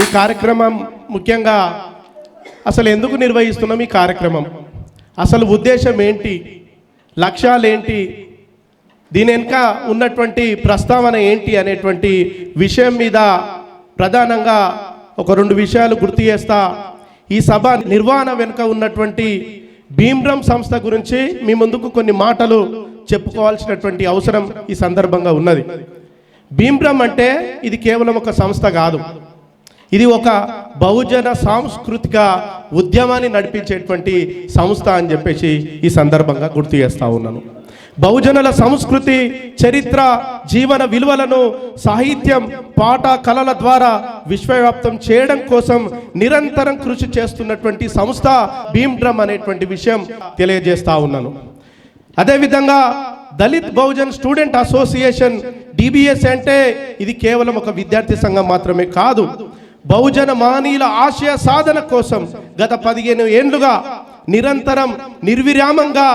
ఈ కార్యక్రమం ముఖ్యంగా అసలు ఎందుకు నిర్వహిస్తున్నాం ఈ కార్యక్రమం? అసలు ఉద్దేశం ఏంటి? లక్ష్యాలు ఏంటి? దీని వెనుక ఉన్నటువంటి ప్రస్తావన ఏంటి అనేటువంటి విషయం మీద ప్రధానంగా ఒక రెండు విషయాలు గుర్తు చేస్తా. ఈ సభ నిర్వహణ వెనుక ఉన్నటువంటి భీమ్రం సంస్థ గురించి మీ ముందుకు కొన్ని మాటలు చెప్పుకోవాల్సినటువంటి అవసరం ఈ సందర్భంగా ఉన్నది. భీమ్రం అంటే ఇది కేవలం ఒక సంస్థ కాదు. ఇది ఒక బహుజన సాంస్కృతిక ఉద్యమాన్ని నడిపించేటువంటి సంస్థ అని చెప్పేసి ఈ సందర్భంగా గుర్తు చేస్తా ఉన్నాను. బహుజనుల సంస్కృతి చరిత్ర జీవన విలువలను సాహిత్యం పాట కళల ద్వారా విశ్వవ్యాప్తం చేయడం కోసం నిరంతరం కృషి చేస్తున్నటువంటి సంస్థ భీమ్డ్రమ్ అనేటువంటి విషయం తెలియజేస్తా ఉన్నాను. అదేవిధంగా Dalit Bahujan student association DBS అంటే ఇది కేవలం ఒక విద్యార్థి సంఘం మాత్రమే కాదు. బహుజన మానీయుల ఆశయ సాధన కోసం గత పదిహేను ఏండ్లుగా నిరంతరం నిర్విరామంగా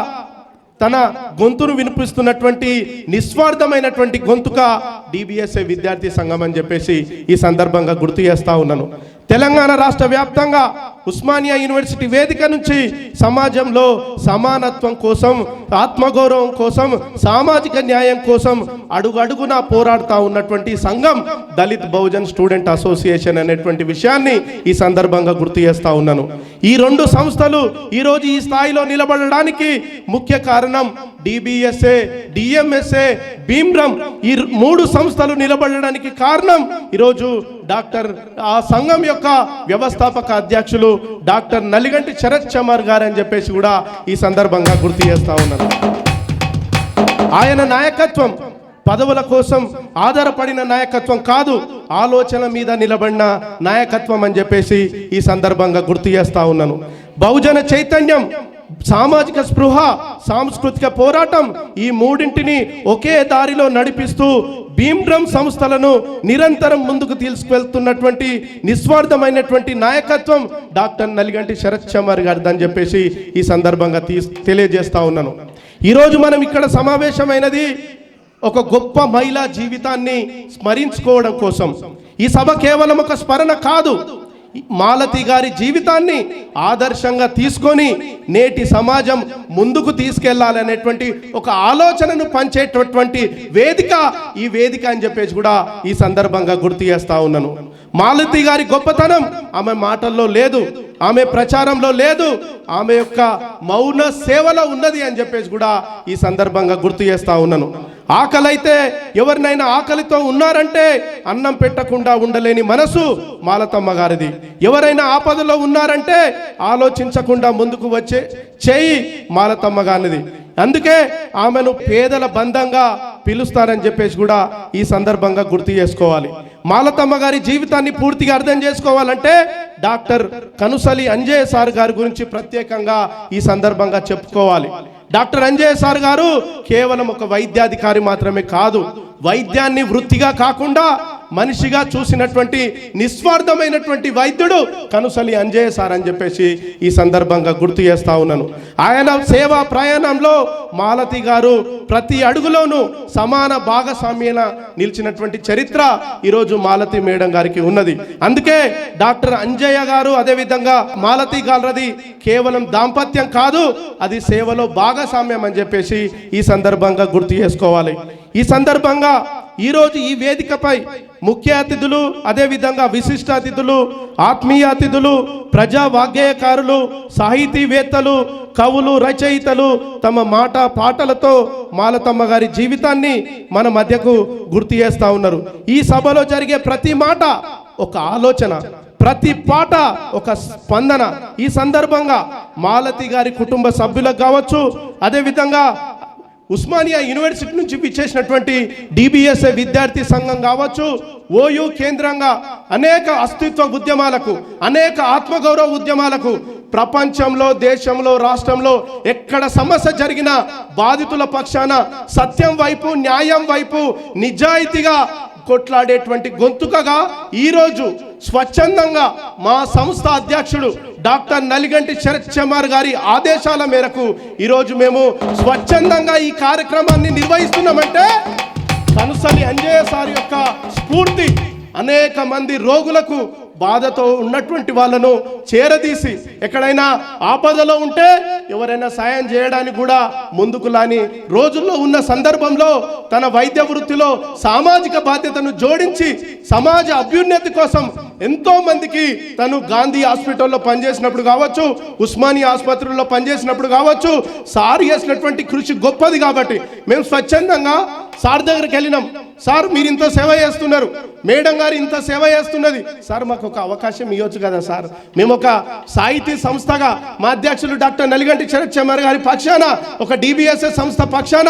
తన గొంతును వినిపిస్తున్నటువంటి నిస్వార్థమైనటువంటి గొంతుక డిబిఎస్ఏ విద్యార్థి సంఘం అని చెప్పేసి ఈ సందర్భంగా గుర్తు చేస్తా ఉన్నాను. తెలంగాణ రాష్ట్ర వ్యాప్తంగా ఉస్మానియా యూనివర్సిటీ వేదిక నుంచి సమాజంలో సమానత్వం కోసం ఆత్మగౌరవం కోసం సామాజిక న్యాయం కోసం అడుగు అడుగున పోరాడుతూ ఉన్నటువంటి సంఘం దళిత్ బహుజన్ స్టూడెంట్ అసోసియేషన్ అనేటువంటి విషయాన్ని ఈ సందర్భంగా గుర్తు చేస్తా ఉన్నాను. ఈ రెండు సంస్థలు ఈరోజు ఈ స్థాయిలో నిలబడడానికి ముఖ్య కారణం డిబిఎస్ఏ డిఎంఎస్ఏ భీమ్రం ఈ మూడు సంస్థలు నిలబడడానికి కారణం ఈరోజు డాక్టర్ ఆ సంఘం యొక్క వ్యవస్థాపక అధ్యక్షులు డాక్టర్ నలిగంటి శరత్ చమర్ గారు అని చెప్పేసి కూడా ఈ సందర్భంగా గుర్తు చేస్తా ఉన్నారు. ఆయన నాయకత్వం పదవుల కోసం ఆధారపడిన నాయకత్వం కాదు ఆలోచన మీద నిలబడిన నాయకత్వం అని చెప్పేసి ఈ సందర్భంగా గుర్తు చేస్తా ఉన్నాను. బహుజన చైతన్యం సామాజిక స్పృహ సాంస్కృతిక పోరాటం ఈ మూడింటిని ఒకే దారిలో నడిపిస్తూ భీమ్రమ్ సంస్థలను నిరంతరం ముందుకు తీసుకువెళ్తున్నటువంటి నిస్వార్థమైనటువంటి నాయకత్వం డాక్టర్ నలిగంటి శరత్ చమర్ గారిదని చెప్పేసి ఈ సందర్భంగా తీ తెలియజేస్తా ఉన్నాను. ఈరోజు మనం ఇక్కడ సమావేశమైనది ఒక గొప్ప మహిళా జీవితాన్ని స్మరించుకోవడం కోసం. ఈ సభ కేవలం ఒక స్మరణ కాదు మాలతి గారి జీవితాన్ని ఆదర్శంగా తీసుకొని నేటి సమాజం ముందుకు తీసుకెళ్ళాలనేటువంటి ఒక ఆలోచనను పంచేటటువంటి వేదిక ఈ వేదిక అని చెప్పేసి కూడా ఈ సందర్భంగా గుర్తు చేస్తా ఉన్నాను. మాలతి గారి గొప్పతనం ఆమె మాటల్లో లేదు ఆమె ప్రచారంలో లేదు ఆమె యొక్క మౌన సేవలో ఉన్నది అని చెప్పేసి కూడా ఈ సందర్భంగా గుర్తు చేస్తా ఉన్నాను. ఆకలైతే ఎవరినైనా ఆకలితో ఉన్నారంటే అన్నం పెట్టకుండా ఉండలేని మనసు మాలతమ్మ గారిది. ఎవరైనా ఆపదలో ఉన్నారంటే ఆలోచించకుండా ముందుకు వచ్చే చేయి మాలతమ్మ గారిది అందుకే ఆమెను పేదల బంధంగా పిలుస్తారని చెప్పేసి కూడా ఈ సందర్భంగా గుర్తు చేసుకోవాలి. మాలతమ్మ గారి జీవితాన్ని పూర్తిగా అర్థం చేసుకోవాలంటే డాక్టర్ కనుసలి అంజయ్ సార్ గారి గురించి ప్రత్యేకంగా ఈ సందర్భంగా చెప్పుకోవాలి. డాక్టర్ అంజయ్ సార్ గారు కేవలం ఒక వైద్యాధికారి మాత్రమే కాదు వైద్యాన్ని వృత్తిగా కాకుండా మనిషిగా చూసినటువంటి నిస్వార్థమైనటువంటి వైద్యుడు కనుసలి అంజయ్య సార్ అని చెప్పేసి ఈ సందర్భంగా గుర్తు చేస్తా ఉన్నాను. ఆయన సేవా ప్రయాణంలో మాలతి గారు ప్రతి అడుగులోనూ సమాన భాగస్వామ్యన నిలిచినటువంటి చరిత్ర ఈరోజు మాలతి మేడం గారికి ఉన్నది. అందుకే డాక్టర్ అంజయ్య గారు అదేవిధంగా మాలతి గారది కేవలం దాంపత్యం కాదు అది సేవలో భాగస్వామ్యం అని చెప్పేసి ఈ సందర్భంగా గుర్తు చేసుకోవాలి. ఈ సందర్భంగా ఈరోజు ఈ వేదికపై ముఖ్య అతిథులు అదేవిధంగా విశిష్ట అతిథులు ఆత్మీయ అతిథులు ప్రజా వాగ్గేయకారులు సాహితీవేత్తలు కవులు రచయితలు తమ మాట పాటలతో మాలతమ్మ గారి జీవితాన్ని మన మధ్యకు గుర్తు చేస్తా ఉన్నారు. ఈ సభలో జరిగే ప్రతి మాట ఒక ఆలోచన ప్రతి పాట ఒక స్పందన. ఈ సందర్భంగా మాలతి గారి కుటుంబ సభ్యులకు కావచ్చు అదేవిధంగా ఉస్మానియా యూనివర్సిటీ నుంచి విచ్చేసినటువంటి డిబిఎస్ఏ విద్యార్థి సంఘం కావచ్చు ఓయూ కేంద్రంగా అనేక అస్తిత్వ ఉద్యమాలకు అనేక ఆత్మగౌరవ ఉద్యమాలకు ప్రపంచంలో దేశంలో రాష్ట్రంలో ఎక్కడ సమస్య జరిగినా బాధితుల పక్షాన సత్యం వైపు న్యాయం వైపు నిజాయితీగా కొట్లాడేటువంటి గొంతుకగా ఈరోజు స్వచ్ఛందంగా మా సంస్థ అధ్యక్షుడు డాక్టర్ నలిగంటి శరత్ చమార్ గారి ఆదేశాల మేరకు ఈరోజు మేము స్వచ్ఛందంగా ఈ కార్యక్రమాన్ని నిర్వహిస్తున్నామంటే కనుసలి అంజయ్య సార్ యొక్క స్ఫూర్తి అనేక మంది రోగులకు బాధతో ఉన్నటువంటి వాళ్ళను చేరదీసి ఎక్కడైనా ఆపదలో ఉంటే ఎవరైనా సాయం చేయడానికి కూడా ముందుకు లాని రోజుల్లో ఉన్న సందర్భంలో తన వైద్య వృత్తిలో సామాజిక బాధ్యతను జోడించి సమాజ అభ్యున్నతి కోసం ఎంతో మందికి తను గాంధీ హాస్పిటల్లో పనిచేసినప్పుడు కావచ్చు ఉస్మానియా ఆసుపత్రుల్లో పనిచేసినప్పుడు కావచ్చు సార్ చేసినటువంటి కృషి గొప్పది కాబట్టి మేము స్వచ్ఛందంగా సార్ దగ్గరికి వెళ్ళినాం. సార్ మీరు ఇంత సేవ చేస్తున్నారు. మేడం గారు ఇంత సేవ చేస్తున్నది. సార్ మాకు ఒక అవకాశం ఇవ్వచ్చు కదా సార్. మేము ఒక సాహితీ సంస్థగా మా అధ్యక్షులు డాక్టర్ నలిగంటి శరత్ గారి పక్షాన ఒక డిబిఎస్ఎస్ సంస్థ పక్షాన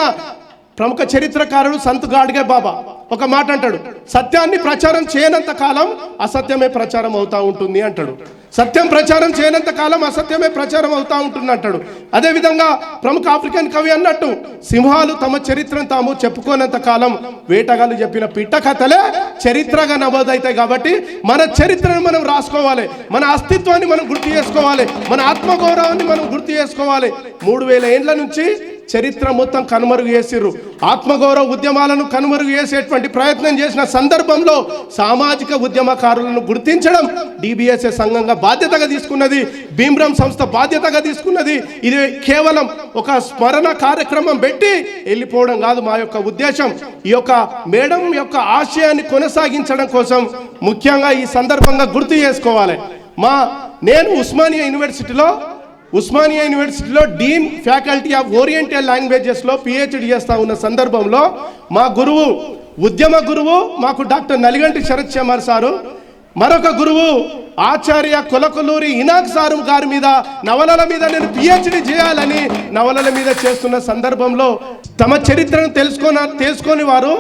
ప్రముఖ చరిత్రకారుడు సంత్ గాడ్గే బాబా ఒక మాట అంటాడు సత్యాన్ని ప్రచారం చేయనంత కాలం అసత్యమే ప్రచారం అవుతా ఉంటుంది అంటాడు. సత్యం ప్రచారం చేయనంత కాలం అసత్యమే ప్రచారం అవుతూ ఉంటుంది అంటాడు అదేవిధంగా ప్రముఖ ఆఫ్రికన్ కవి అన్నట్టు సింహాలు తమ చరిత్రను తాము చెప్పుకోనంత కాలం వేటగాళ్ళు చెప్పిన పిట్ట కథలే చరిత్రగా నమోదవుతాయి కాబట్టి మన చరిత్రను మనం రాసుకోవాలి మన అస్తిత్వాన్ని మనం గుర్తు చేసుకోవాలి మన ఆత్మగౌరవాన్ని మనం గుర్తు చేసుకోవాలి. మూడు వేల ఏండ్ల నుంచి చరిత్ర మొత్తం కనుమరుగు చేసిర్రు. ఆత్మగౌరవ ఉద్యమాలను కనుమరుగు చేసేటువంటి ప్రయత్నం చేసిన సందర్భంలో సామాజిక ఉద్యమకారులను గుర్తించడం డిబిఎస్ఏ సంఘంగా బాధ్యతగా తీసుకున్నది. భీమ్రామ్ సంస్థ బాధ్యతగా తీసుకున్నది. ఇది కేవలం ఒక స్మరణ కార్యక్రమం పెట్టి వెళ్ళిపోవడం కాదు మా యొక్క ఉద్దేశం. ఈ యొక్క మేడం యొక్క ఆశయాన్ని కొనసాగించడం కోసం ముఖ్యంగా ఈ సందర్భంగా గుర్తు చేసుకోవాలి. మా నేను ఉస్మానియా యూనివర్సిటీలో ఉస్మానియా యూనివర్సిటీలో డీన్ ఫ్యాకల్టీ ఆఫ్ ఓరియంటల్ లాంగ్వేజెస్లో పిహెచ్డి చేస్తా ఉన్న సందర్భంలో మా గురువు ఉద్యమ గురువు మాకు డాక్టర్ నలిగంటి శరత్ శమర్ సారు మరొక గురువు ఆచార్య కులకులూరి ఇనాక్ సారు గారి మీద నవలల మీద నేను పిహెచ్డి చేయాలని నవలల మీద చేస్తున్న సందర్భంలో తమ చరిత్రను తెలుసుకొని తెలుసుకొని వారు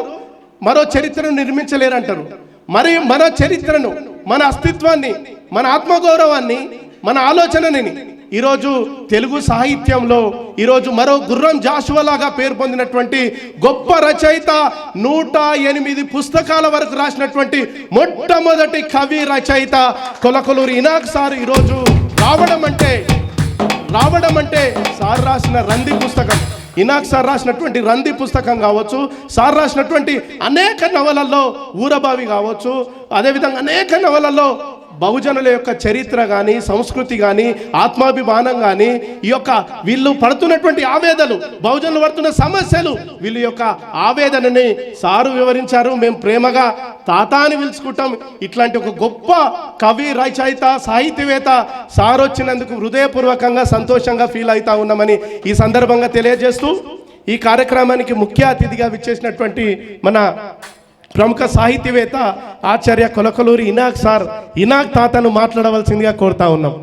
మరో చరిత్రను నిర్మించలేరంటారు. మరి మన చరిత్రను మన అస్తిత్వాన్ని మన ఆత్మగౌరవాన్ని మన ఆలోచనని ఈరోజు తెలుగు సాహిత్యంలో ఈరోజు మరో గుర్రం జాషువలాగా పేరు పొందినటువంటి గొప్ప రచయిత నూట ఎనిమిది పుస్తకాల వరకు రాసినటువంటి మొట్టమొదటి కవి రచయిత కొలకొలూరి ఇనాక్ సార్ ఈరోజు రావడం అంటే రావడం అంటే సార్ రాసిన రంది పుస్తకం. ఇనాక్ సార్ రాసినటువంటి రంది పుస్తకం కావచ్చు సార్ రాసినటువంటి అనేక నవలల్లో ఊరబావి కావచ్చు అదేవిధంగా అనేక నవలల్లో బహుజనుల యొక్క చరిత్ర కానీ సంస్కృతి కానీ ఆత్మాభిమానం కానీ ఈ యొక్క వీళ్ళు పడుతున్నటువంటి ఆవేదనలు బహుజనులు పడుతున్న సమస్యలు వీళ్ళ యొక్క ఆవేదనని సారు వివరించారు. మేము ప్రేమగా తాతాని పిలుచుకుంటాం. ఇట్లాంటి ఒక గొప్ప కవి రచయిత సాహిత్యవేత్త సార్ వచ్చినందుకు హృదయపూర్వకంగా సంతోషంగా ఫీల్ అవుతా ఉన్నామని ఈ సందర్భంగా తెలియజేస్తూ ఈ కార్యక్రమానికి ముఖ్య అతిథిగా విచ్చేసినటువంటి మన ప్రముఖ సాహితీవేత్త ఆచార్య కొలకలూరి ఇనాక్ సార్. ఇనాక్ తాతను మాట్లాడవలసిందిగా కోరుతా ఉన్నాం.